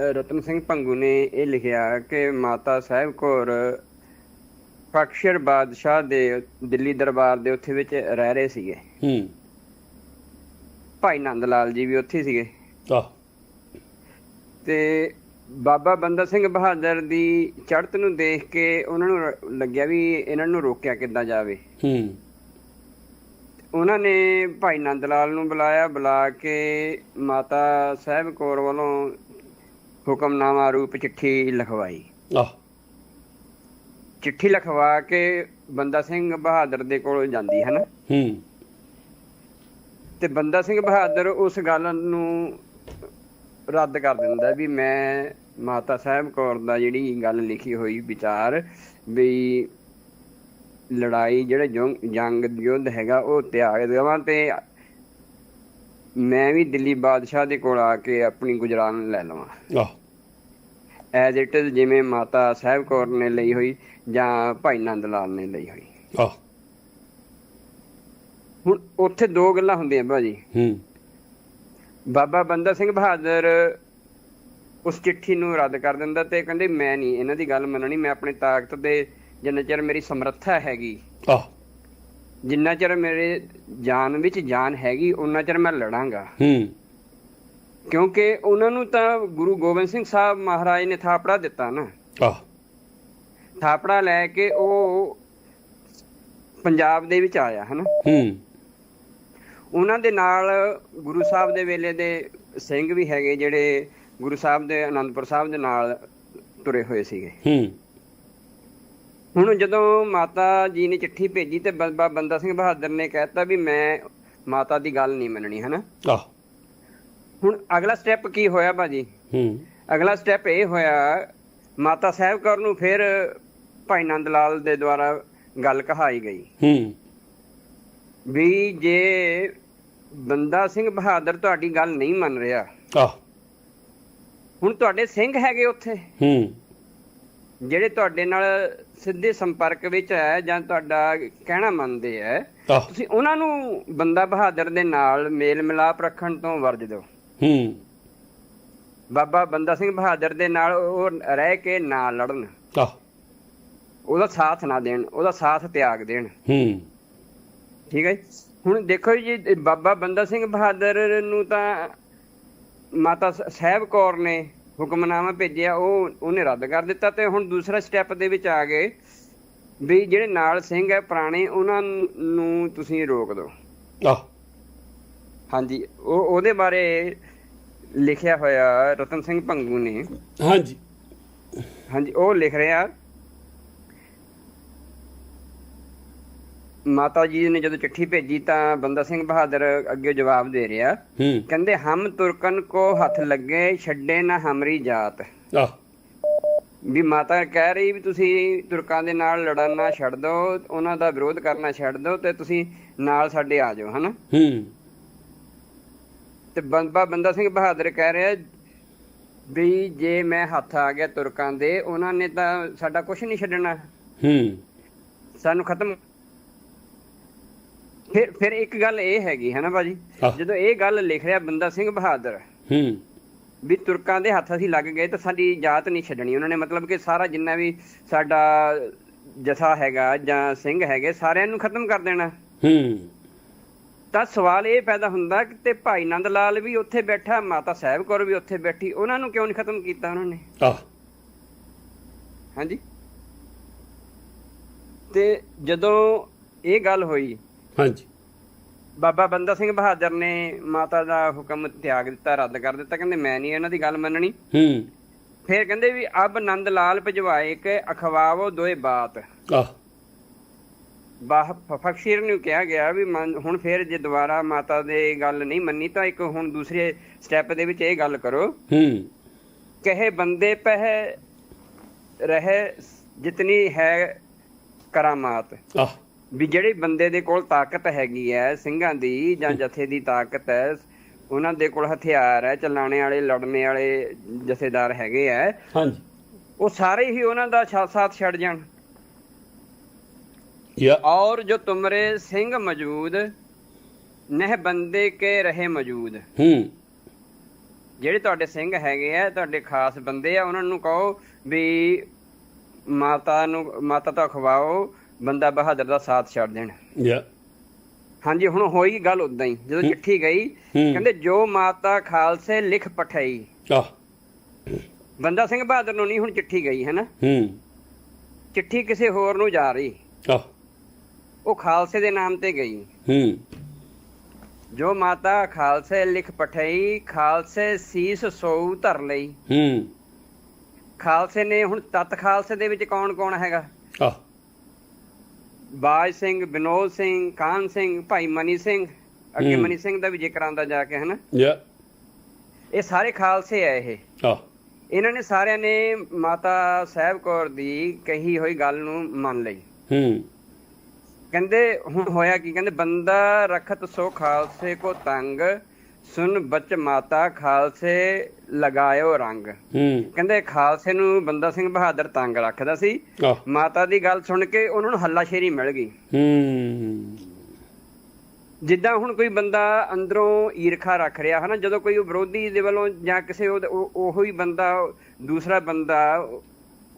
ਰਤਨ ਸਿੰਘ ਭੰਗੂ ਨੇ ਇਹ ਲਿਖਿਆ ਕਿ ਮਾਤਾ ਸਾਹਿਬ ਕੌਰ ਫਕਸ਼ਰ ਬਾਦਸ਼ਾਹ ਦੇ ਦਿੱਲੀ ਦਰਬਾਰ ਦੇ ਉੱਥੇ ਵਿੱਚ ਰਹਿ ਰਹੇ ਸੀਗੇ। ਹੂੰ। ਭਾਈ ਨੰਦ ਲਾਲ ਜੀ ਵੀ ਉੱਥੇ ਸੀਗੇ। ਆਹ। ਤੇ ਬਾਬਾ ਬੰਦਾ ਸਿੰਘ ਬਹਾਦਰ ਦੀ ਚੜ੍ਹਤ ਨੂੰ ਦੇਖ ਕੇ ਉਹਨਾਂ ਨੂੰ ਲੱਗਿਆ ਵੀ ਇਹਨਾਂ ਨੂੰ ਰੋਕਿਆ ਕਿੱਦਾਂ ਜਾਵੇ। ਹੂੰ। ਉਹਨਾਂ ਨੇ ਭਾਈ ਨੰਦ ਲਾਲ ਨੂੰ ਬੁਲਾਇਆ ਬੁਲਾ ਕੇ ਮਾਤਾ ਸਾਹਿਬ ਕੌਰ ਵੱਲੋਂ ਹੁਕਮਨਾਮਾ ਰੂਪ ਚਿੱਠੀ ਲਿਖਵਾਈ। ਆਹ। ਚਿੱਠੀ ਲਿਖਵਾ ਕੇ ਬੰਦਾ ਸਿੰਘ ਬਹਾਦਰ ਦੇ ਕੋਲ ਜਾਂਦੀ ਹੈ ਨਾ? ਹੂੰ। ਤੇ ਬੰਦਾ ਸਿੰਘ ਬਹਾਦਰ ਉਸ ਗੱਲ ਨੂੰ ਰੱਦ ਕਰ ਦਿੰਦਾ ਵੀ ਮੈਂ ਮਾਤਾ ਸਾਹਿਬ ਕੌਰ ਦਾ ਜਿਹੜੀ ਗੱਲ ਲਿਖੀ ਹੋਈ ਵਿਚਾਰ ਵੀ ਲੜਾਈ ਜਿਹੜੇ ਜੰਗ ਜੰਗ ਯੁੱਧ ਹੈਗਾ ਉਹ ਤਿਆਗ ਦੇਵਾਂ ਤੇ ਮੈਂ ਵੀ ਦਿੱਲੀ ਬਾਦਸ਼ਾਹ ਦੇ ਕੋਲ ਆ ਕੇ ਆਪਣੀ ਗੁਜਰਾਨ ਲੈ ਲਵਾਂ। ਆਹ। ਐਜ਼ ਇਟ ਇਜ਼ ਜਿਵੇਂ ਮਾਤਾ ਸਾਹਿਬ ਕੌਰ ਨੇ ਲਈ ਹੋਈ ਜਾਂ ਭਾਈ ਨੰਦ ਲਾਲ ਨੇ ਲਈ ਹੋਈ। ਆਹ। ਹੁਣ ਉੱਥੇ ਦੋ ਗੱਲਾਂ ਹੁੰਦੀਆਂ ਭਾਜੀ। ਹੂੰ। ਬਾਬਾ ਬੰਦਾ ਸਿੰਘ ਬਹਾਦਰ ਉਸ ਚਿੱਠੀ ਨੂੰ ਰੱਦ ਕਰ ਦਿੰਦਾ ਤੇ ਕਹਿੰਦੇ ਮੈਂ ਨਹੀਂ ਇਹਨਾਂ ਦੀ ਗੱਲ ਮੰਨਣੀ ਮੈਂ ਆਪਣੀ ਤਾਕਤ ਦੇ ਜਿੰਨਾ ਚਿਰ ਮੇਰੀ ਸਮਰੱਥਾ ਹੈਗੀ ਆਹ। ਜਿੰਨਾ ਚਿਰ ਮੇਰੇ ਜਾਨ ਵਿੱਚ ਜਾਨ ਹੈਗੀ ਉਹਨਾਂ ਚਿਰ ਮੈਂ ਲੜਾਂਗਾ। ਹੂੰ। ਕਿਉਂਕਿ ਉਹਨਾਂ ਨੂੰ ਤਾਂ ਗੁਰੂ ਗੋਬਿੰਦ ਸਿੰਘ ਸਾਹਿਬ ਮਹਾਰਾਜ ਨੇ ਥਾਪੜਾ ਦਿੱਤਾ ਨਾ। ਆਹ। ਥਾਪੜਾ ਲੈ ਕੇ ਉਹ ਪੰਜਾਬ ਦੇ ਵਿੱਚ ਆਇਆ ਹਨਾ? ਹੂੰ। ਉਹਨਾਂ ਦੇ ਨਾਲ ਗੁਰੂ ਸਾਹਿਬ ਦੇ ਵੇਲੇ ਦੇ ਸਿੰਘ ਵੀ ਹੈਗੇ ਜਿਹੜੇ ਗੁਰੂ ਸਾਹਿਬ ਦੇ ਅਨੰਦਪੁਰ ਸਾਹਿਬ ਦੇ ਨਾਲ ਤੁਰੇ ਹੋਏ ਸੀਗੇ। ਹੂੰ। ਹੁਣ ਜਦੋਂ ਮਾਤਾ ਜੀ ਨੇ ਚਿੱਠੀ ਭੇਜੀ ਤੇ ਬਾਬਾ ਬੰਦਾ ਸਿੰਘ ਬਹਾਦਰ ਨੇ ਕਹਿਤਾ ਵੀ ਮੈਂ ਮਾਤਾ ਦੀ ਗੱਲ ਨਹੀਂ ਮੰਨਣੀ ਹਨਾ? ਆਹ। ਹੁਣ ਅਗਲਾ ਸਟੈਪ ਕੀ ਹੋਇਆ ਭਾਜੀ? ਹੂੰ। ਅਗਲਾ ਸਟੈਪ ਇਹ ਹੋਇਆ ਮਾਤਾ ਸਾਹਿਬ ਕੌਰ ਨੂੰ ਫਿਰ ਭਾਈ ਨੰਦ ਲਾਲ ਦੇ ਦੁਆਰਾ ਗੱਲ ਕਹਾਈ ਗਈ। ਹੂੰ। ਵੀ ਜੇ ਬੰਦਾ ਸਿੰਘ ਬਹਾਦਰ ਤੁਹਾਡੀ ਗੱਲ ਨਹੀਂ ਮੰਨ ਰਿਹਾ ਆਹ। ਹੁਣ ਤੁਹਾਡੇ ਸਿੰਘ ਹੈਗੇ ਉੱਥੇ? ਹੂੰ। ਜਿਹੜੇ ਤੁਹਾਡੇ ਨਾਲ ਸਿੱਧੇ ਸੰਪਰਕ ਵਿੱਚ ਹੈ ਜਾਂ ਤੁਹਾਡਾ ਕਹਿਣਾ ਮੰਨਦੇ ਹੈ ਤੁਸੀਂ ਉਹਨਾਂ ਨੂੰ ਬੰਦਾ ਬਹਾਦਰ ਦੇ ਨਾਲ ਮੇਲ ਮਿਲਾਪ ਰੱਖਣ ਤੋਂ ਵਰਜ ਦਿਓ। ਹੂੰ। ਬਾਬਾ ਬੰਦਾ ਸਿੰਘ ਬਹਾਦਰ ਦੇ ਨਾਲ ਉਹ ਰਹਿ ਕੇ ਨਾ ਲੜਨ। ਆਹ। ਉਹਦਾ ਸਾਥ ਨਾ ਦੇਣ ਉਹਦਾ ਸਾਥ ਤਿਆਗ ਦੇਣ। ਹੂੰ। ਠੀਕ ਹੈ? ਹੁਣ ਦੇਖੋ ਜੀ ਬਾਬਾ ਬੰਦਾ ਸਿੰਘ ਬਹਾਦਰ ਨੂੰ ਤਾਂ ਮਾਤਾ ਸਾਹਿਬ ਕੌਰ ਨੇ ਹੁਕਮਨਾਮਾ ਭੇਜਿਆ ਉਹ ਉਹਨੇ ਰੱਦ ਕਰ ਦਿੱਤਾ ਤੇ ਹੁਣ ਦੂਸਰਾ ਸਟੈਪ ਦੇ ਵਿੱਚ ਆ ਗਏ ਵੀ ਜਿਹੜੇ ਨਾਲ ਸਿੰਘ ਹੈ ਪੁਰਾਣੇ ਉਹਨਾਂ ਨੂੰ ਤੁਸੀਂ ਰੋਕ ਦਿਓ। ਆਹ। ਹਾਂਜੀ ਉਹ ਉਹਦੇ ਬਾਰੇ ਲਿਖਿਆ ਹੋਇਆ ਰਤਨ ਸਿੰਘ ਭੰਗੂ ਨੇ। ਹਾਂਜੀ। ਹਾਂਜੀ ਉਹ ਲਿਖ ਰਿਹਾ ਮਾਤਾ ਜੀ ਨੇ ਜਦੋਂ ਚਿੱਠੀ ਭੇਜੀ ਤਾਂ ਬੰਦਾ ਸਿੰਘ ਬਹਾਦਰ ਅੱਗੇ ਜਵਾਬ ਦੇ ਰਿਹਾ। ਕਹਿੰਦੇ ਹਮ ਤੁਰਕਨ ਕੋ ਹੱਥ ਲੱਗੇ ਛੱਡੇ ਨਾ ਹਮਰੀ ਜਾਤ। ਆਹ। ਵੀ ਮਾਤਾ ਕਹਿ ਰਹੀ ਵੀ ਤੁਸੀਂ ਤੁਰਕਾਂ ਦੇ ਨਾਲ ਲੜਨਾ ਛੱਡ ਦਿਓ ਉਹਨਾਂ ਦਾ ਵਿਰੋਧ ਕਰਨਾ ਛੱਡ ਦਿਓ ਤੇ ਤੁਸੀਂ ਨਾਲ ਸਾਡੇ ਆ ਜਾਓ ਹਨਾ? ਹੂੰ। ਤੇ ਬੰਬਾ ਬੰਦਾ ਸਿੰਘ ਬਹਾਦਰ ਕਹਿ ਰਿਹਾ ਵੀ ਜੇ ਮੈਂ ਹੱਥ ਆ ਗਿਆ ਤੁਰਕਾਂ ਦੇ ਉਹਨਾਂ ਨੇ ਤਾਂ ਸਾਡਾ ਕੁਝ ਨਹੀਂ ਛੱਡਣਾ। ਹੂੰ। ਸਾਨੂੰ ਖਤਮ ਫਿਰ ਫਿਰ ਇੱਕ ਗੱਲ ਇਹ ਹੈਗੀ ਹੈ ਨਾ ਬਾਜੀ ਹਾਂ। ਜਦੋਂ ਇਹ ਗੱਲ ਲਿਖ ਰਿਹਾ ਬੰਦਾ ਸਿੰਘ ਬਹਾਦਰ ਹੂੰ। ਵੀ ਤੁਰਕਾਂ ਦੇ ਹੱਥ ਅਸੀਂ ਲੱਗ ਗਏ ਤਾਂ ਸਾਡੀ ਜਾਤ ਨਹੀਂ ਛੱਡਣੀ। ਉਹਨਾਂ ਨੇ ਮਤਲਬ ਕਿ ਸਾਰਾ ਜਿੰਨਾ ਵੀ ਸਾਡਾ ਜਥਾ ਹੈਗਾ ਜਾਂ ਸਿੰਘ ਹੈਗੇ ਸਾਰਿਆਂ ਨੂੰ ਖਤਮ ਕਰ ਦੇਣਾ। ਹੂੰ। ਤਾਂ ਸਵਾਲ ਇਹ ਪੈਦਾ ਹੁੰਦਾ ਕਿ ਤੇ ਭਾਈ ਨੰਦ ਲਾਲ ਵੀ ਉੱਥੇ ਬੈਠਾ ਮਾਤਾ ਸਾਹਿਬ ਕੌਰ ਵੀ ਉੱਥੇ ਬੈਠੀ ਉਹਨਾਂ ਨੂੰ ਕਿਉਂ ਨਹੀਂ ਖਤਮ ਕੀਤਾ ਉਹਨਾਂ ਨੇ? ਆਹ। ਹਾਂਜੀ? ਤੇ ਜਦੋਂ ਇਹ ਗੱਲ ਹੋਈ ਹਾਂਜੀ। ਬਾਬਾ ਬੰਦਾ ਸਿੰਘ ਬਹਾਦਰ ਨੇ ਮਾਤਾ ਦਾ ਹੁਕਮ ਤਿਆਗ ਦਿੱਤਾ ਰੱਦ ਕਰ ਦਿੱਤਾ। ਕਹਿੰਦੇ ਮੈਂ ਨਹੀਂ ਇਹਨਾਂ ਦੀ ਗੱਲ ਮੰਨਣੀ। ਹੂੰ। ਫਿਰ ਕਹਿੰਦੇ ਵੀ ਅਬ ਨੰਦ ਲਾਲ ਭਜਵਾਏ ਕੇ ਅਖਵਾਵੋ ਦੋਏ ਬਾਤ। ਆਹ। ਬਾਹ ਫਖਸ਼ੀਰ ਨੂੰ ਕਿਹਾ ਗਿਆ ਵੀ ਹੁਣ ਫਿਰ ਜੇ ਦੁਬਾਰਾ ਮਾਤਾ ਦੇ ਗੱਲ ਨਹੀਂ ਮੰਨੀ ਤਾਂ ਇੱਕ ਹੁਣ ਦੂਸਰੇ ਸਟੈਪ ਦੇ ਵਿੱਚ ਇਹ ਗੱਲ ਕਰੋ। ਹੂੰ। ਕਹੇ ਬੰਦੇ ਪਹਿ ਰਹੇ ਜਿਤਨੀ ਹੈ ਕਰਾਮਾਤ। ਆਹ। ਵੀ ਜਿਹੜੇ ਬੰਦੇ ਦੇ ਕੋਲ ਤਾਕਤ ਹੈਗੀ ਹੈ ਸਿੰਘਾਂ ਦੀ ਜਾਂ ਜਥੇ ਦੀ ਤਾਕਤ ਹੈ ਉਹਨਾਂ ਦੇ ਕੋਲ ਹਥਿਆਰ ਹੈ ਚਲਾਣੇ ਵਾਲੇ ਲੜਨੇ ਵਾਲੇ ਜਥੇਦਾਰ ਹੈਗੇ ਆ ਉਹ ਸਾਰੇ ਹੀ ਉਹਨਾਂ ਦਾ ਸਾਥ ਛੱਡ ਜਾਣ। ਔਰ ਜੋ ਤੁਮਰੇ ਸਿੰਘ ਮੌਜੂਦ ਨਹਿ ਬੰਦੇ ਕੇ ਰਹੇ ਮੌਜੂਦ। ਜਿਹੜੇ ਤੁਹਾਡੇ ਸਿੰਘ ਹੈਗੇ ਆ ਤੁਹਾਡੇ ਖਾਸ ਬੰਦੇ ਆ ਉਹਨਾਂ ਨੂੰ ਕਹੋ ਵੀ ਮਾਤਾ ਨੂੰ ਮਾਤਾ ਤਾਂ ਖਵਾਓ ਬੰਦਾ ਬਹਾਦਰ ਦਾ ਸਾਥ ਛੱਡ ਦੇਣ। ਯਾ। ਹਾਂਜੀ ਹੁਣ ਹੋਈ ਗੱਲ ਉਦਾਂ ਹੀ। ਜਦੋਂ ਚਿੱਠੀ ਗਈ। ਕਹਿੰਦੇ ਜੋ ਮਾਤਾ ਖਾਲਸੇ ਲਿਖ ਪਠਾਈ। ਆ ਬੰਦਾ ਸਿੰਘ ਬਹਾਦਰ ਨੂੰ ਨਹੀਂ ਹੁਣ ਚਿੱਠੀ ਗਈ ਹੈ ਨਾ ਹੂੰ। ਚਿੱਠੀ ਕਿਸੇ ਹੋਰ ਨੂੰ ਜਾ ਰਹੀ। ਆ ਉਹ ਖਾਲਸੇ ਦੇ ਨਾਮ ਤੇ ਗਈ। ਹੂੰ। ਜੋ ਮਾਤਾ ਖਾਲਸੇ ਲਿਖ ਪਠਾਈ ਖਾਲਸੇ ਸੀਸ ਸੋਊ ਧਰ ਲਈ। ਹੂੰ। ਖਾਲਸੇ ਨੇ ਹੁਣ ਤਤ ਖਾਲਸੇ ਦੇ ਵਿੱਚ ਕੌਣ ਕੌਣ ਹੈਗਾ? ਆ ਬਾਜ ਸਿੰਘ ਵਿਨੋਦ ਸਿੰਘ ਕਾਨ ਸਿੰਘ ਭਾਈ ਮਨੀ ਸਿੰਘ ਅੱਗੇ। ਮਨੀ ਸਿੰਘ ਦਾ ਵੀ ਜ਼ਿਕਰ ਆਉਂਦਾ ਜਾ ਕੇ ਹਨਾ? ਯਾ। ਇਹ ਸਾਰੇ ਖਾਲਸੇ ਆ ਇਹ। ਆ ਇਹਨਾਂ ਨੇ ਸਾਰਿਆਂ ਨੇ ਮਾਤਾ ਸਾਹਿਬ ਕੌਰ ਦੀ ਕਹੀ ਹੋਈ ਗੱਲ ਨੂੰ ਮੰਨ ਲਈ। ਹੂੰ। ਕਹਿੰਦੇ ਹੁਣ ਹੋਇਆ ਕੀ? ਕਹਿੰਦੇ ਬੰਦਾ ਰਖਤ ਸੋ ਖਾਲਸੇ ਕੋ ਤੰਗ ਸੁਨ ਬਚ ਮਾਤਾ ਖਾਲਸੇ ਲਗਾਇਓ ਰੰਗ। ਹੂੰ। ਕਹਿੰਦੇ ਖਾਲਸੇ ਨੂੰ ਬੰਦਾ ਸਿੰਘ ਬਹਾਦਰ ਤੰਗ ਰੱਖਦਾ ਸੀ। ਮਾਤਾ ਦੀ ਗੱਲ ਸੁਣ ਕੇ ਉਹਨਾਂ ਨੂੰ ਹੱਲਾਸ਼ੇਰੀ ਮਿਲ ਗਈ। ਹੂੰ। ਜਿੱਦਾਂ ਹੁਣ ਕੋਈ ਬੰਦਾ ਅੰਦਰੋਂ ਈਰਖਾ ਰੱਖ ਰਿਹਾ ਹਨਾ ਜਦੋਂ ਕੋਈ ਵਿਰੋਧੀ ਦੇ ਵੱਲੋਂ ਜਾਂ ਕਿਸੇ ਉਹੋ ਹੀ ਬੰਦਾ ਦੂਸਰਾ ਬੰਦਾ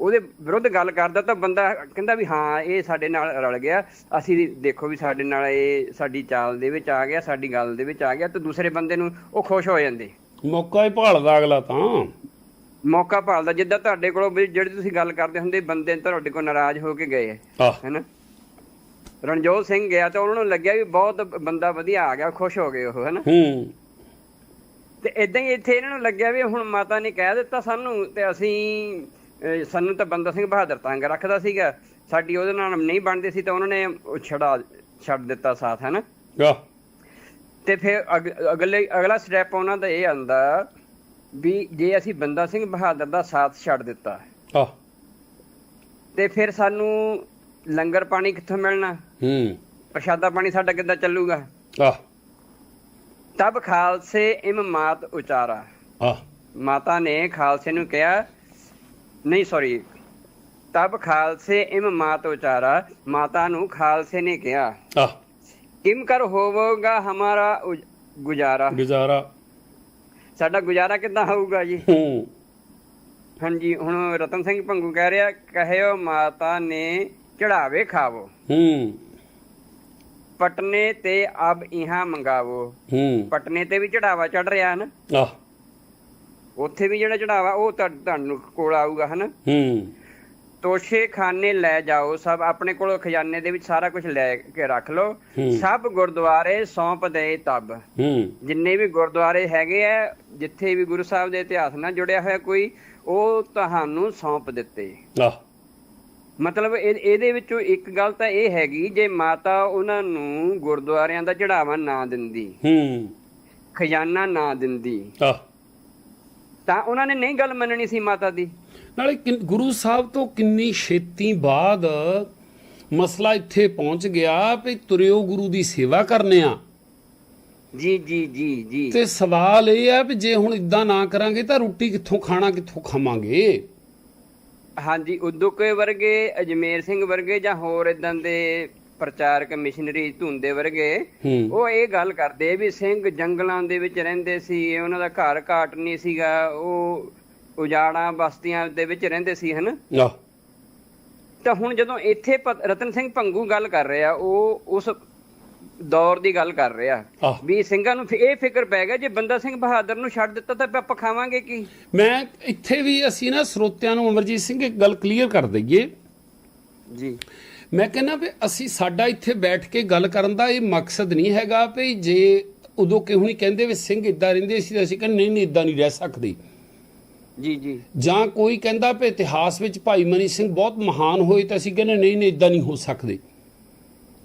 ਉਹਦੇ ਵਿਰੁੱਧ ਗੱਲ ਕਰਦਾ ਤਾਂ ਬੰਦਾ ਕਹਿੰਦਾ ਵੀ ਹਾਂ ਇਹ ਸਾਡੇ ਨਾਲ ਰਲ ਗਿਆ। ਅਸੀਂ ਦੇਖੋ ਵੀ ਸਾਡੇ ਨਾਲ ਇਹ ਸਾਡੀ ਚਾਲ ਦੇ ਵਿੱਚ ਆ ਗਿਆ ਸਾਡੀ ਗੱਲ ਦੇ ਵਿੱਚ ਆ ਗਿਆ ਤੇ ਦੂਸਰੇ ਬੰਦੇ ਨੂੰ ਉਹ ਖੁਸ਼ ਹੋ ਜਾਂਦੇ। ਮੌਕਾ ਹੀ ਭਾਲਦਾ ਅਗਲਾ ਤਾਂ। ਮੌਕਾ ਭਾਲਦਾ ਜਿੱਦਾਂ ਤੁਹਾਡੇ ਕੋਲੋਂ ਜਿਹੜੀ ਤੁਸੀਂ ਗੱਲ ਕਰਦੇ ਹੁੰਦੇ ਬੰਦੇ ਤੁਹਾਡੇ ਕੋਲ ਨਾਰਾਜ਼ ਹੋ ਕੇ ਗਏ। ਹੈਨਾ? ਰਣਜੋਤ ਸਿੰਘ ਗਿਆ ਤਾਂ ਉਹਨਾਂ ਨੂੰ ਲੱਗਿਆ ਵੀ ਬਹੁਤ ਬੰਦਾ ਵਧੀਆ ਆ ਗਿਆ ਖੁਸ਼ ਹੋ ਗਏ ਉਹ ਹੈਨਾ? ਹੂੰ। ਤੇ ਇਦਾਂ ਹੀ ਇੱਥੇ ਇਹਨਾਂ ਨੂੰ ਲੱਗਿਆ ਵੀ ਹੁਣ ਮਾਤਾ ਨੇ ਕਹਿ ਦਿੱਤਾ ਸਾਨੂੰ ਤੇ ਅਸੀਂ ਸਾਨੂੰ ਤਾਂ ਬੰਦਾ ਸਿੰਘ ਬਹਾਦਰ ਤੰਗ ਰੱਖਦਾ ਸੀਗਾ। ਸਾਡੀ ਉਹਦੇ ਨਾਲ ਨਹੀਂ ਬਣਦੀ ਸੀ ਤਾਂ ਉਹਨਾਂ ਨੇ ਛੜਾ ਛੱਡ ਦਿੱਤਾ ਸਾਥ ਹੈਨਾ? ਤੇ ਫਿਰ ਅਗ- ਅਗਲੇ ਅਗਲਾ ਸਟੈਪ ਉਹਨਾਂ ਦਾ ਇਹ ਆਂਦਾ ਵੀ ਜੇ ਅਸੀਂ ਬੰਦਾ ਸਿੰਘ ਬਹਾਦਰ ਦਾ ਸਾਥ ਛੱਡ ਦਿੱਤਾ। ਆ ਤੇ ਫਿਰ ਸਾਨੂੰ ਲੰਗਰ ਪਾਣੀ ਕਿੱਥੋਂ ਮਿਲਣਾ? ਹੂੰ। ਪ੍ਰਸ਼ਾਦਾ ਪਾਣੀ ਸਾਡਾ ਕਿੱਦਾਂ ਚੱਲੂਗਾ? ਆ ਤਬ ਖਾਲਸੇ ਇਮ ਮਾਤ ਉਚਾਰਾ। ਆ ਮਾਤਾ ਨੇ ਖਾਲਸੇ ਨੂੰ ਕਿਹਾ ਨਹੀਂ ਸੌਰੀ ਤਬ ਖਾਲਸੇ ਇਮ ਮਾਤ ਉਚਾਰਾ ਮਾਤਾ ਨੂੰ ਖਾਲਸੇ ਨੇ ਕਿਹਾ ਆ। ਕਿਮ ਕਰ ਹੋਵੋਗਾ ਹਮਾਰਾ ਗੁਜ਼ਾਰਾ? ਗੁਜ਼ਾਰਾ। ਸਾਡਾ ਗੁਜ਼ਾਰਾ ਕਿੱਦਾਂ ਹੋਊਗਾ ਜੀ? ਹੂੰ। ਹਾਂਜੀ ਹੁਣ ਰਤਨ ਸਿੰਘ ਭੰਗੂ ਕਹਿ ਰਿਹਾ ਕਹਿਓ ਮਾਤਾ ਨੇ ਚੜਾਵੇ ਖਾਵੋ। ਹੂੰ। ਪਟਨੇ ਤੇ ਅਬ ਇਹਾਂ ਮੰਗਾਵੋ। ਹੂੰ। ਪਟਨੇ ਤੇ ਵੀ ਚੜਾਵਾ ਚੜ ਰਿਹਾ ਨਾ? ਆ। ਉੱਥੇ ਵੀ ਜਿਹੜਾ ਚੜਾਵਾ ਉਹ ਤੁਹਾ- ਤੁਹਾਨੂੰ ਕੋਲ ਆਊਗਾ ਹਨਾ? ਹੂੰ। ਤੋਸ਼ੇ ਖਾਨੇ ਲੈ ਜਾਓ ਸਭ ਆਪਣੇ ਕੋਲ ਖਜ਼ਾਨੇ ਦੇ ਵਿੱਚ ਸਾਰਾ ਕੁਝ ਲੈ ਕੇ ਰੱਖ ਲਓ। ਸਭ ਗੁਰਦੁਆਰੇ ਸੌਂਪ ਦੇ ਤਬ। ਹੂੰ। ਜਿੰਨੇ ਵੀ ਗੁਰਦੁਆਰੇ ਹੈਗੇ ਆ ਜਿੱਥੇ ਵੀ ਗੁਰੂ ਸਾਹਿਬ ਦੇ ਇਤਿਹਾਸ ਨਾਲ ਜੁੜਿਆ ਹੋਇਆ ਕੋਈ ਉਹ ਤੁਹਾਨੂੰ ਸੌਂਪ ਦਿੱਤੇ। ਆ ਮਤਲਬ ਇਹ- ਇਹਦੇ ਵਿੱਚੋਂ ਇੱਕ ਗੱਲ ਤਾਂ ਇਹ ਹੈਗੀ ਜੇ ਮਾਤਾ ਉਹਨਾਂ ਨੂੰ ਗੁਰਦੁਆਰਿਆਂ ਦਾ ਚੜਾਵਾ ਨਾ ਦਿੰਦੀ। ਹੂੰ। ਖਜ਼ਾਨਾ ਨਾ ਦਿੰਦੀ। ਆ ਤਾਂ ਉਹਨਾਂ ਨੇ ਨਹੀਂ ਗੱਲ ਮੰਨਣੀ ਸੀ ਮਾਤਾ ਦੀ। ਨਾਲੇ ਗੁਰੂ ਸਾਹਿਬ ਤੋਂ ਕਿੰਨੀ ਛੇਤੀ ਬਾਅਦ ਮਸਲਾ ਇੱਥੇ ਪਹੁੰਚ ਗਿਆ ਵੀ ਤੁਰਿਓ ਗੁਰੂ ਦੀ ਸੇਵਾ ਕਰਨੇ ਆ। ਜੀ ਜੀ ਜੀ ਜੀ। ਤੇ ਸਵਾਲ ਇਹ ਆ ਵੀ ਜੇ ਹੁਣ ਇਦਾਂ ਨਾ ਕਰਾਂਗੇ ਤਾਂ ਰੋਟੀ ਕਿੱਥੋਂ ਖਾਣਾ ਕਿੱਥੋਂ ਖਾਵਾਂਗੇ? ਹਾਂਜੀ ਉਦੋਕੇ ਵਰਗੇ ਅਜਮੇਰ ਸਿੰਘ ਵਰਗੇ ਜਾਂ ਹੋਰ ਇਦਾਂ ਦੇ ਪ੍ਰਚਾਰਕ ਮਿਸ਼ਨਰੀ ਧੁੰਦੇ ਵਰਗੇ ਉਹ ਇਹ ਗੱਲ ਕਰਦੇ ਵੀ ਸਿੰਘ ਜੰਗਲਾਂ ਦੇ ਵਿੱਚ ਰਹਿੰਦੇ ਸੀ ਉਹਨਾਂ ਦਾ ਘਰ ਘਾਟ ਨਹੀਂ ਸੀਗਾ ਉਹ ਉਜਾੜਾਂ ਬਸਤੀਆਂ ਦੇ ਵਿੱਚ ਰਹਿੰਦੇ ਸੀ ਹਨ? ਤਾਂ ਹੁਣ ਜਦੋਂ ਇੱਥੇ ਰਤਨ ਸਿੰਘ ਭੰਗੂ ਗੱਲ ਕਰ ਰਿਹਾ ਉਹ ਉਸ ਦੌਰ ਦੀ ਗੱਲ ਕਰ ਰਿਹਾ। ਵੀ ਸਿੰਘਾਂ ਨੂੰ ਇਹ ਫਿਕਰ ਪੈ ਗਿਆ ਜੇ ਬੰਦਾ ਸਿੰਘ ਬਹਾਦਰ ਨੂੰ ਛੱਡ ਦਿੱਤਾ ਤਾਂ ਆਪਾਂ ਖਾਵਾਂਗੇ ਕੀ? ਮੈਂ ਇੱਥੇ ਵੀ ਅਸੀਂ ਨਾ ਸਰੋਤਿਆਂ ਨੂੰ ਅਮਰਜੀਤ ਸਿੰਘ ਇੱਕ ਗੱਲ ਕਲੀਅਰ ਕਰ ਦਈਏ। ਜੀ। ਮੈਂ ਕਹਿੰਦਾ ਵੀ ਅਸੀਂ ਸਾਡਾ ਇੱਥੇ ਬੈਠ ਕੇ ਗੱਲ ਕਰਨ ਦਾ ਇਹ ਮਕਸਦ ਨਹੀਂ ਹੈਗਾ ਵੀ ਜੇ ਉਦੋਂ ਕਿਉਂ ਨਹੀਂ ਕਹਿੰਦੇ ਵੀ ਸਿੰਘ ਇਦਾਂ ਰਹਿੰਦੇ ਸੀ ਤਾਂ ਅਸੀਂ ਕਹਿੰਦੇ ਨਹੀਂ ਨਹੀਂ ਇਦਾਂ ਨਹੀਂ ਰਹਿ ਸਕਦੇ। ਜੀ ਜੀ। ਜਾਂ ਕੋਈ ਕਹਿੰਦਾ ਵੀ ਇਤਿਹਾਸ ਵਿੱਚ ਭਾਈ ਮਨੀ ਸਿੰਘ ਬਹੁਤ ਮਹਾਨ ਹੋਏ ਤਾਂ ਅਸੀਂ ਕਹਿੰਦੇ ਨਹੀਂ ਨਹੀਂ ਇਦਾਂ ਨਹੀਂ ਹੋ ਸਕਦੇ।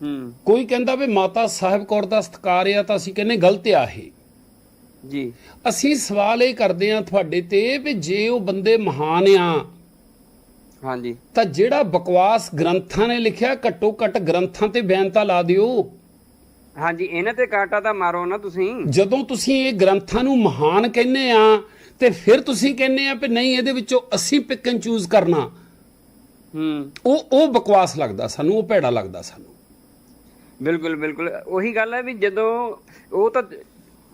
ਹੂੰ। ਕੋਈ ਕਹਿੰਦਾ ਵੀ ਮਾਤਾ ਸਾਹਿਬ ਕੌਰ ਦਾ ਸਤਕਾਰ ਆ ਤਾਂ ਅਸੀਂ ਕਹਿੰਦੇ ਗਲਤ ਆ ਇਹ। ਜੀ। ਅਸੀਂ ਸਵਾਲ ਇਹ ਕਰਦੇ ਆ ਤੁਹਾਡੇ ਤੇ ਵੀ ਜੇ ਉਹ ਬੰਦੇ ਮਹਾਨ ਆ ਹਾਂਜੀ। ਤਾਂ ਜਿਹੜਾ ਬਕਵਾਸ ਗ੍ਰੰਥਾਂ ਨੇ ਲਿਖਿਆ ਘੱਟੋ ਘੱਟ ਗ੍ਰੰਥਾਂ ਤੇ ਬਿਆਨ ਤਾਂ ਲਾ ਦਿਓ। ਹਾਂਜੀ ਇਹਨਾਂ ਤੇ ਕਾਟਾ ਤਾਂ ਮਾਰੋ ਨਾ ਤੁਸੀਂ। ਜਦੋਂ ਤੁਸੀਂ ਇਹ ਗ੍ਰੰਥਾਂ ਨੂੰ ਮਹਾਨ ਕਹਿੰਦੇ ਆ ਤੇ ਫਿਰ ਤੁਸੀਂ ਕਹਿੰਦੇ ਆ ਵੀ ਨਹੀਂ ਇਹਦੇ ਵਿੱਚੋਂ ਅਸੀਂ ਪਿਕ ਐਂਡ ਚੂਜ਼ ਕਰਨਾ। ਹੂੰ। ਉਹ ਉਹ ਬਕਵਾਸ ਲੱਗਦਾ ਸਾਨੂੰ ਉਹ ਭੈੜਾ ਲੱਗਦਾ ਸਾਨੂੰ। ਬਿਲਕੁਲ ਬਿਲਕੁਲ। ਉਹੀ ਗੱਲ ਹੈ ਵੀ ਜਦੋਂ ਉਹ ਤਾਂ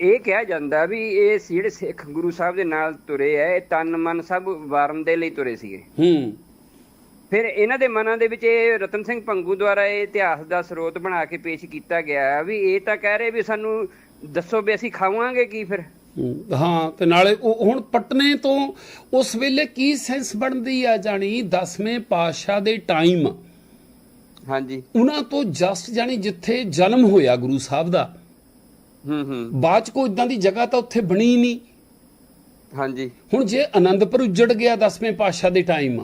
ਇਹ ਕਿਹਾ ਜਾਂਦਾ ਵੀ ਇਹ ਜਿਹੜੇ ਸਿੱਖ ਗੁਰੂ ਸਾਹਿਬ ਦੇ ਨਾਲ ਤੁਰੇ ਐ ਇਹ ਤਨ ਮਨ ਸਭ ਵਾਰਨ ਦੇ ਲਈ ਤੁਰੇ ਸੀਗੇ। ਹੂੰ। ਫਿਰ ਇਹਨਾਂ ਦੇ ਮਨਾਂ ਦੇ ਵਿੱਚ ਇਹ ਰਤਨ ਸਿੰਘ ਭੰਗੂ ਦੁਆਰਾ ਇਹ ਇਤਿਹਾਸ ਦਾ ਸਰੋਤ ਬਣਾ ਕੇ ਪੇਸ਼ ਕੀਤਾ ਗਿਆ ਹੈ ਵੀ ਇਹ ਤਾਂ ਕਹਿ ਰਹੇ ਵੀ ਸਾਨੂੰ ਦੱਸੋ ਵੀ ਅਸੀਂ ਖਾਵਾਂਗੇ ਕੀ ਫਿਰ? ਹੂੰ, ਤੇ ਨਾਲੇ ਉਹ ਹੁਣ ਪਟਨੇ ਤੋਂ ਉਸ ਵੇਲੇ ਕੀ ਸੈਂਸ ਬਣਦੀ ਆ ਜਾਣੀ? 10ਵੇਂ ਪਾਤਸ਼ਾਹ ਦੇ ਟਾਈਮ ਹਾਂਜੀ। ਉਹਨਾਂ ਤੋਂ ਜਸਟ ਜਾਣੀ ਜਿੱਥੇ ਜਨਮ ਹੋਇਆ ਗੁਰੂ ਸਾਹਿਬ ਦਾ। ਹੂੰ ਹੂੰ। ਬਾਅਦ ਚ ਕੋਈ ਇਦਾਂ ਦੀ ਜਗ੍ਹਾ ਤਾਂ ਉੱਥੇ ਬਣੀ ਨਹੀਂ ਹਾਂਜੀ। ਹੁਣ ਜੇ ਆਨੰਦਪੁਰ ਉੱਜੜ ਗਿਆ 10ਵੇਂ ਪਾਤਸ਼ਾਹ ਦੇ ਟਾਈਮ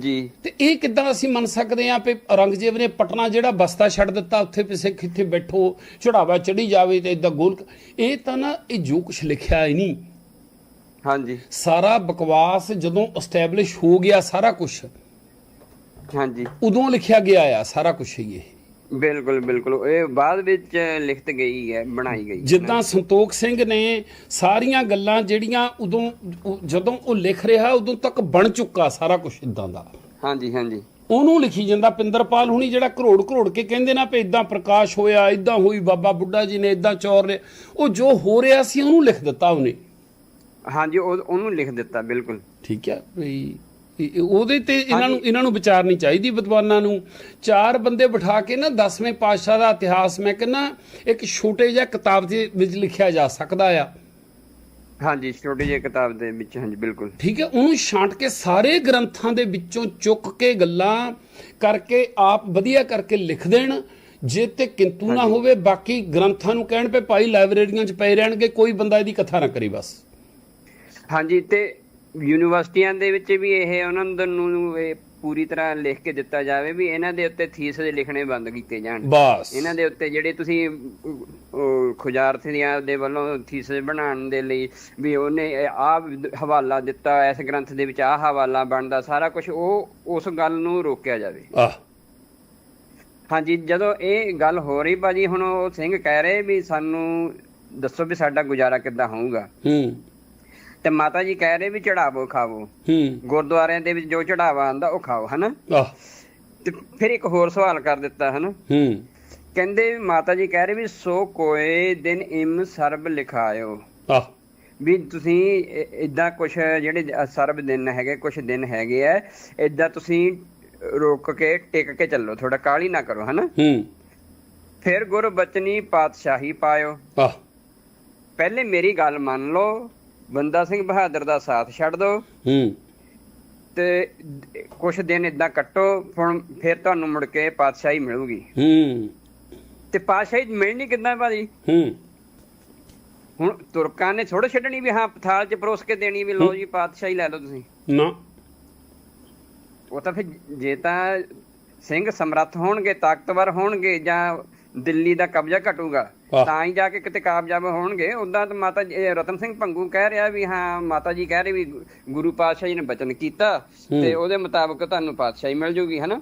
ਜੀ। ਤੇ ਇਹ ਕਿੱਦਾਂ ਅਸੀਂ ਮੰਨ ਸਕਦੇ ਹਾਂ ਕਿ ਔਰੰਗਜ਼ੇਬ ਨੇ ਪਟਨਾ ਜਿਹੜਾ ਬਸਤਾ ਛੱਡ ਦਿੱਤਾ ਉੱਥੇ ਪਿਸੇ ਕਿੱਥੇ ਬੈਠੋ ਚੜਾਵਾ ਚੜੀ ਜਾਵੇ ਤੇ ਇਦਾਂ ਗੋਲ ਇਹ ਤਾਂ ਨਾ ਇਹ ਜੋ ਕੁਝ ਲਿਖਿਆ ਹੀ ਨਹੀਂ। ਹਾਂਜੀ। ਸਾਰਾ ਬਕਵਾਸ ਜਦੋਂ ਐਸਟੈਬਲਿਸ਼ ਹੋ ਗਿਆ ਸਾਰਾ ਕੁਝ ਹਾਂਜੀ। ਉਦੋਂ ਲਿਖਿਆ ਗਿਆ ਆ ਸਾਰਾ ਕੁਝ ਹੀ ਇਹ। ਬਿਲਕੁਲ ਬਿਲਕੁਲ। ਇਹ ਬਾਅਦ ਵਿੱਚ ਲਿਖਤ ਗਈ ਹੈ ਬਣਾਈ ਗਈ ਜਿੱਦਾਂ ਸੰਤੋਖ ਸਿੰਘ ਨੇ ਸਾਰੀਆਂ ਗੱਲਾਂ ਜਿਹੜੀਆਂ ਉਦੋਂ ਜਦੋਂ ਉਹ ਲਿਖ ਰਿਹਾ ਉਦੋਂ ਤੱਕ ਬਣ ਚੁੱਕਾ ਸਾਰਾ ਕੁਝ ਇਦਾਂ ਦਾ। ਹਾਂਜੀ ਹਾਂਜੀ। ਉਹਨੂੰ ਲਿਖੀ ਜਾਂਦਾ ਪਿੰਦਰਪਾਲ ਹੁਣੀ ਜਿਹੜਾ ਕਰੋੜ ਕਰੋੜ ਕੇ ਕਹਿੰਦੇ ਨਾ ਵੀ ਇਦਾਂ ਪ੍ਰਕਾਸ਼ ਹੋਇਆ ਇਦਾਂ ਹੋਈ ਬਾਬਾ ਬੁੱਢਾ ਜੀ ਨੇ ਇਦਾਂ ਚੌਰ ਲਿਆ ਉਹ ਜੋ ਹੋ ਰਿਹਾ ਸੀ ਉਹਨੂੰ ਲਿਖ ਦਿੱਤਾ ਉਹਨੇ। ਹਾਂਜੀ ਉਹ ਉਹਨੂੰ ਲਿਖ ਦਿੱਤਾ ਬਿਲਕੁਲ। ਠੀਕ ਹੈ ਵੀ ਉਹਦੇ ਤੇ ਇਹਨਾਂ ਨੂੰ ਇਹਨਾਂ ਨੂੰ ਵਿਚਾਰਨੀ ਚਾਹੀਦੀ ਵਿਦਵਾਨਾਂ ਨੂੰ। ਚਾਰ ਬੰਦੇ ਬਿਠਾ ਕੇ ਨਾ 10ਵੇਂ ਪਾਤਸ਼ਾਹ ਦਾ ਇਤਿਹਾਸ ਮੈਂ ਕਹਿੰਦਾ ਇੱਕ ਛੋਟੇ ਜਿਹਾ ਕਿਤਾਬ ਦੇ ਵਿੱਚ ਲਿਖਿਆ ਜਾ ਸਕਦਾ ਆ। ਹਾਂਜੀ ਛੋਟੀ ਜਿਹੀ ਕਿਤਾਬ ਦੇ ਵਿੱਚ ਹਾਂਜੀ ਬਿਲਕੁਲ। ਠੀਕ ਹੈ ਉਹਨੂੰ ਛਾਂਟ ਕੇ ਸਾਰੇ ਗ੍ਰੰਥਾਂ ਦੇ ਵਿੱਚੋਂ ਚੁੱਕ ਕੇ ਗੱਲਾਂ ਕਰਕੇ ਆਪ ਵਧੀਆ ਕਰਕੇ ਲਿਖ ਦੇਣ। ਜੇ ਤੇ ਕਿੰਤੂ ਨਾ ਹੋਵੇ ਬਾਕੀ ਗ੍ਰੰਥਾਂ ਨੂੰ ਕਹਿਣ ਪਏ ਭਾਈ ਲਾਇਬ੍ਰੇਰੀਆਂ 'ਚ ਪਏ ਰਹਿਣਗੇ ਕੋਈ ਬੰਦਾ ਇਹਦੀ ਕਥਾ ਨਾ ਕਰੇ ਬਸ। ਹਾਂਜੀ ਤੇ ਯੂਨੀਵਰਸਿਟੀਆਂ ਦੇ ਵਿੱਚ ਵੀ ਇਹ ਉਹਨਾਂ ਨੂੰ ਇਹ ਪੂਰੀ ਤਰ੍ਹਾਂ ਲਿਖ ਕੇ ਦਿੱਤਾ ਜਾਵੇ ਵੀ ਇਹਨਾਂ ਦੇ ਉੱਤੇ ਥੀਸਿਸ ਲਿਖਣੇ ਬੰਦ ਕੀਤੇ ਜਾਣ। ਬਸ। ਇਹਨਾਂ ਦੇ ਉੱਤੇ ਜਿਹੜੇ ਤੁਸੀਂ ਖੁਜਾਰਥੀਆਂ ਦੇ ਵੱਲੋਂ ਥੀਸਿਸ ਬਣਾਉਣ ਦੇ ਲਈ ਵੀ ਉਹਨੇ ਆਹ ਹਵਾਲਾ ਦਿੱਤਾ ਇਸ ਗ੍ਰੰਥ ਦੇ ਵਿੱਚ ਆਹ ਹਵਾਲਾ ਬਣਦਾ ਸਾਰਾ ਕੁਝ ਉਹ ਉਸ ਗੱਲ ਨੂੰ ਰੋਕਿਆ ਜਾਵੇ। ਆਹ। ਹਾਂਜੀ ਜਦੋਂ ਇਹ ਗੱਲ ਹੋ ਰਹੀ ਭਾਜੀ ਹੁਣ ਉਹ ਸਿੰਘ ਕਹਿ ਰਹੇ ਵੀ ਸਾਨੂੰ ਦੱਸੋ ਵੀ ਸਾਡਾ ਗੁਜ਼ਾਰਾ ਕਿੱਦਾਂ ਹੋਊਗਾ। ਹੂੰ। ਤੇ ਮਾਤਾ ਜੀ ਕਹਿ ਰਹੇ ਵੀ ਚੜਾਵੋ ਖਾਵੋ। ਹੂੰ। ਗੁਰਦੁਆਰਿਆਂ ਦੇ ਵਿੱਚ ਜੋ ਚੜਾਵਾ ਆਂਦਾ ਉਹ ਖਾਓ ਹਨਾ? ਆਹ। ਤੇ ਫਿਰ ਇੱਕ ਹੋਰ ਸਵਾਲ ਕਰ ਦਿੱਤਾ ਹਨਾ? ਹੂੰ। ਕਹਿੰਦੇ ਮਾਤਾ ਜੀ ਕਹਿ ਰਹੇ ਵੀ ਸੋ ਕੋਏ ਦਿਨ ਇਮ ਸਰਬ ਲਿਖਾਇਓ। ਆਹ। ਵੀ ਤੁਸੀਂ ਇਦਾਂ ਕੁਝ ਜਿਹੜੇ ਸਰਬ ਦਿਨ ਹੈਗੇ ਕੁਝ ਦਿਨ ਹੈਗੇ ਆ ਇਦਾਂ ਤੁਸੀਂ ਰੁਕ ਕੇ ਟਿਕ ਕੇ ਚੱਲੋ ਥੋੜਾ ਕਾਲੀ ਨਾ ਕਰੋ ਹਨਾ? ਹੂੰ। ਫਿਰ ਗੁਰ ਬਚਨੀ ਪਾਤਸ਼ਾਹੀ ਪਾਇਓ। ਆਹ। ਪਹਿਲੇ ਮੇਰੀ ਗੱਲ ਮੰਨ ਲਓ ਬੰਦਾ ਸਿੰਘ ਬਹਾਦਰ ਦਾ ਸਾਥ ਛੱਡ ਦਿਓ ਹੂੰ। ਤੇ ਕੁਝ ਦਿਨ ਇਦਾਂ ਕੱਟੋ ਹੁਣ ਫਿਰ ਤੁਹਾਨੂੰ ਮੁੜ ਕੇ ਪਾਤਸ਼ਾਹੀ ਮਿਲੂਗੀ। ਹੂੰ। ਤੇ ਪਾਤਸ਼ਾਹੀ ਮਿਲਣੀ ਕਿੱਦਾਂ ਭਾਜੀ? ਹੂੰ। ਹੁਣ ਤੁਰਕਾਂ ਨੇ ਥੋੜਾ ਛੱਡਣੀ ਵੀ ਹਾਂ ਥਾਲ 'ਚ ਪਰੋਸ ਕੇ ਦੇਣੀ ਵੀ ਲਓ ਜੀ ਪਾਤਸ਼ਾਹੀ ਲੈ ਲਓ ਤੁਸੀਂ। ਨਾ। ਉਹ ਤਾਂ ਫਿਰ ਜੇ ਤਾਂ ਸਿੰਘ ਸਮਰੱਥ ਹੋਣਗੇ ਤਾਕਤਵਰ ਹੋਣਗੇ ਜਾਂ ਦਿੱਲੀ ਦਾ ਕਬਜ਼ਾ ਘਟੂਗਾ। ਤਾਂ ਹੀ ਜਾ ਕੇ ਕਿਤੇ ਕਾਮਯਾਬ ਹੋਣਗੇ। ਉਦਾਂ ਤਾਂ ਮਾਤਾ ਰਤਨ ਸਿੰਘ ਭੰਗੂ ਕਹਿ ਰਿਹਾ ਵੀ ਹਾਂ ਮਾਤਾ ਜੀ ਕਹਿ ਰਹੇ ਵੀ ਗੁਰੂ ਪਾਤਸ਼ਾਹ ਜੀ ਨੇ ਬਚਨ ਕੀਤਾ ਤੇ ਉਹਦੇ ਮੁਤਾਬਕ ਤੁਹਾਨੂੰ ਪਾਤਸ਼ਾਹੀ ਮਿਲ ਜੂਗੀ ਹਨਾ?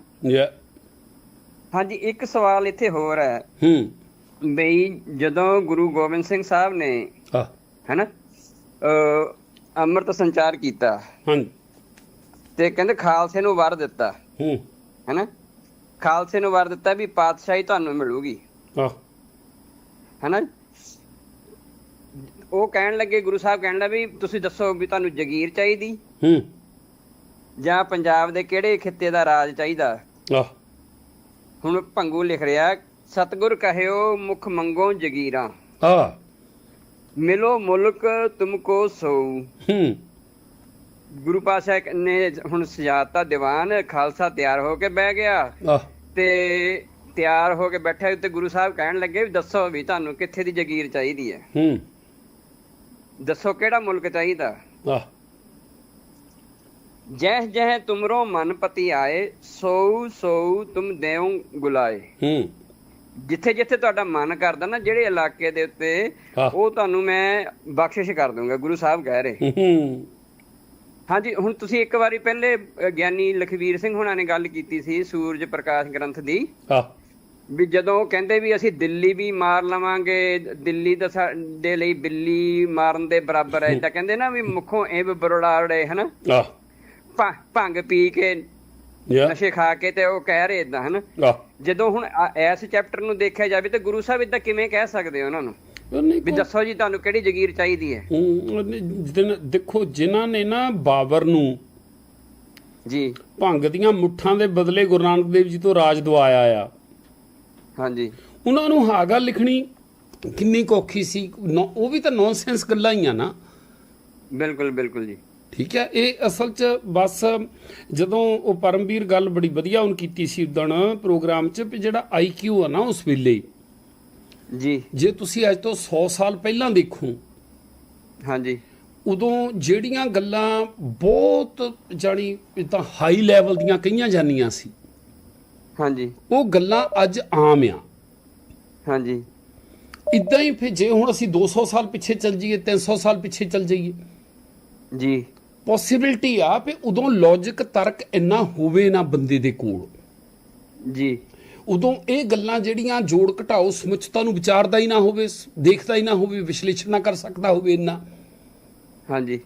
ਹਾਂਜੀ ਇੱਕ ਸਵਾਲ ਇੱਥੇ ਹੋਰ ਹੈ। ਹੂੰ। ਬਈ ਜਦੋਂ ਗੁਰੂ ਗੋਬਿੰਦ ਸਿੰਘ ਸਾਹਿਬ ਨੇ ਹੈਨਾ ਅ ਅੰਮ੍ਰਿਤ ਸੰਚਾਰ ਕੀਤਾ ਹਾਂਜੀ। ਤੇ ਕਹਿੰਦੇ ਖਾਲਸੇ ਨੂੰ ਵਰ ਦਿੱਤਾ ਹੂੰ। ਹੈਨਾ? ਖਾਲਸੇ ਨੂੰ ਵਰ ਦਿੱਤਾ ਵੀ ਪਾਤਸ਼ਾਹੀ ਤੁਹਾਨੂੰ ਮਿਲੂਗੀ। ਆਹ। ਹੈਨਾ? ਉਹ ਕਹਿਣ ਲੱਗੇ ਗੁਰੂ ਸਾਹਿਬ ਕਹਿਣ ਲੱਗੇ ਵੀ ਤੁਸੀਂ ਦੱਸੋ ਵੀ ਤੁਹਾਨੂੰ ਜਗੀਰ ਚਾਹੀਦੀ? ਹੂੰ। ਜਾਂ ਪੰਜਾਬ ਦੇ ਕਿਹੜੇ ਖਿੱਤੇ ਦਾ ਰਾਜ ਚਾਹੀਦਾ? ਆਹ। ਹੁਣ ਭੰਗੂ ਲਿਖ ਰਿਹਾ ਸਤਗੁਰ ਕਹਿਓ ਮੁਖ ਮੰਗੋ ਜਗੀਰਾਂ। ਆਹ। ਮਿਲੋ ਮੁਲਕ ਤੁਮਕੋ ਸੋ ਹੂੰ। ਗੁਰੂ ਪਾਤਸ਼ਾਹ ਨੇ ਹੁਣ ਸਜਾਤਾ ਦੀਵਾਨ ਖਾਲਸਾ ਤਿਆਰ ਹੋ ਕੇ ਬਹਿ ਗਿਆ। ਤੇ ਤਿਆਰ ਹੋ ਕੇ ਬੈਠੇ ਤੇ ਗੁਰੂ ਸਾਹਿਬ ਕਹਿਣ ਲੱਗੇ ਵੀ ਦੱਸੋ ਵੀ ਤੁਹਾਨੂੰ ਕਿੱਥੇ ਦੀ ਜਗੀਰ ਚਾਹੀਦੀ ਹੈ? ਹੂੰ। ਦੱਸੋ ਕਿਹੜਾ ਮੁਲਕ ਚਾਹੀਦਾ? ਆਹ। ਜਹ ਜਹ ਤੁਮਰੋ ਮਨ ਪਤੀ ਆਏ ਸੋ ਸੋ ਤੁਮ ਦੇਉ ਗੁਲਾਏ। ਹੂੰ। ਜਿੱਥੇ ਜਿੱਥੇ ਤੁਹਾਡਾ ਮਨ ਕਰਦਾ ਨਾ ਜਿਹੜੇ ਇਲਾਕੇ ਦੇ ਉੱਤੇ। ਉਹ ਤੁਹਾਨੂੰ ਮੈਂ ਬਖਸ਼ਿਸ਼ ਕਰ ਦੂੰਗਾ ਗੁਰੂ ਸਾਹਿਬ ਕਹਿ ਰਹੇ। ਹੂੰ। ਹਾਂਜੀ ਹੁਣ ਤੁਸੀਂ ਇੱਕ ਵਾਰੀ ਪਹਿਲੇ ਗਿਆਨੀ ਲਖਵੀਰ ਸਿੰਘ ਹੁਣਾਂ ਨੇ ਗੱਲ ਕੀਤੀ ਸੀ ਸੂਰਜ ਪ੍ਰਕਾਸ਼ ਗ੍ਰੰਥ ਦੀ। ਆਹ ਵੀ ਜਦੋਂ ਕਹਿੰਦੇ ਵੀ ਅਸੀਂ ਦਿੱਲੀ ਵੀ ਮਾਰ ਲਵਾਂਗੇ ਦਿੱਲੀ ਦਾ ਸਾਡੇ ਲਈ ਬਿੱਲੀ ਮਾਰਨ ਦੇ ਬਰਾਬਰ ਹੈ ਤਾਂ ਕਹਿੰਦੇ ਨਾ ਵੀ ਮੁਖੋਂ ਇਹ ਬਰੋੜਾੜੇ ਹਨਾ? ਆਹ। ਭੰਗ ਪੀ ਕੇ ਨਸ਼ੇ ਖਾ ਕੇ ਤੇ ਉਹ ਕਹਿ ਰਹੇ ਇਦਾਂ ਹਨਾ? ਜਦੋਂ ਹੁਣ ਇਸ ਚੈਪਟਰ ਨੂੰ ਦੇਖਿਆ ਜਾਵੇ ਤਾਂ ਗੁਰੂ ਸਾਹਿਬ ਇਦਾਂ ਕਿਵੇਂ ਕਹਿ ਸਕਦੇ ਉਹਨਾਂ ਨੂੰ? ਵੀ ਦੱਸੋ ਜੀ ਤੁਹਾਨੂੰ ਕਿਹੜੀ ਜ਼ਗੀਰ ਚਾਹੀਦੀ ਹੈ? ਦੇਖੋ ਜਿਨ੍ਹਾਂ ਨੇ ਨਾ ਬਾਬਰ ਨੂੰ ਜੀ। ਭੰਗ ਦੀਆਂ ਮੁੱਠਾਂ ਦੇ ਬਦਲੇ ਗੁਰੂ ਨਾਨਕ ਦੇਵ ਜੀ ਤੋਂ ਰਾਜ ਦਵਾਇਆ ਆ ਹਾਂਜੀ। ਉਹਨਾਂ ਨੂੰ ਹਾਂ ਗੱਲ ਲਿਖਣੀ ਕਿੰਨੀ ਔਖੀ ਸੀ। ਉਹ ਵੀ ਤਾਂ ਨੌਨਸੈਂਸ ਗੱਲਾਂ ਹੀ ਆ ਨਾ। ਬਿਲਕੁਲ ਬਿਲਕੁਲ ਜੀ। ਠੀਕ ਹੈ ਇਹ ਅਸਲ 'ਚ ਬਸ ਜਦੋਂ ਉਹ ਪਰਮਵੀਰ ਗੱਲ ਬੜੀ ਵਧੀਆ ਉਹਨ ਕੀਤੀ ਸੀ ਉਦਣ ਪ੍ਰੋਗਰਾਮ 'ਚ ਵੀ ਜਿਹੜਾ ਆਈਕਿਊ ਆ ਨਾ ਉਸ ਵੇਲੇ। ਜੀ। ਜੇ ਤੁਸੀਂ ਅੱਜ ਤੋਂ 100 ਸਾਲ ਪਹਿਲਾਂ ਦੇਖੋ ਹਾਂਜੀ। ਉਦੋਂ ਜਿਹੜੀਆਂ ਗੱਲਾਂ ਬਹੁਤ ਜਾਣੀ ਤਾਂ ਹਾਈ ਲੈਵਲ ਦੀਆਂ ਕਹੀਆਂ ਜਾਂਦੀਆਂ ਸੀ। ਹਾਂਜੀ। ਉਹ ਗੱਲਾਂ ਅੱਜ ਆਮ ਆ। ਹਾਂਜੀ। ਇਦਾਂ ਹੀ ਫਿਰ ਜੇ ਹੁਣ ਅਸੀਂ 200 ਸਾਲ ਪਿੱਛੇ ਚੱਲ ਜਾਈਏ 300 ਸਾਲ ਪਿੱਛੇ ਚੱਲ ਜਾਈਏ। ਜੀ। ਪੋਸਿਬਿਲਿਟੀ ਆ ਵੀ ਉਦੋਂ ਲੌਜੀਕ ਤਰਕ ਇੰਨਾ ਹੋਵੇ ਨਾ ਬੰਦੇ ਦੇ ਕੋਲ। ਜੀ। ਉਦੋਂ ਇਹ ਗੱਲਾਂ ਜਿਹੜੀਆਂ ਜੋੜ ਘਟਾਓ ਸਮੁੱਚਤਾ ਨੂੰ ਵਿਚਾਰਦਾ ਹੀ ਨਾ ਹੋਵੇ ਦੇਖਦਾ ਹੀ ਨਾ ਹੋਵੇ ਵਿਸ਼ਲੇਸ਼ਣ ਨਾ ਕਰ ਸਕਦਾ ਹੋਵੇ ਇੰਨਾ। ਹਾਂਜੀ।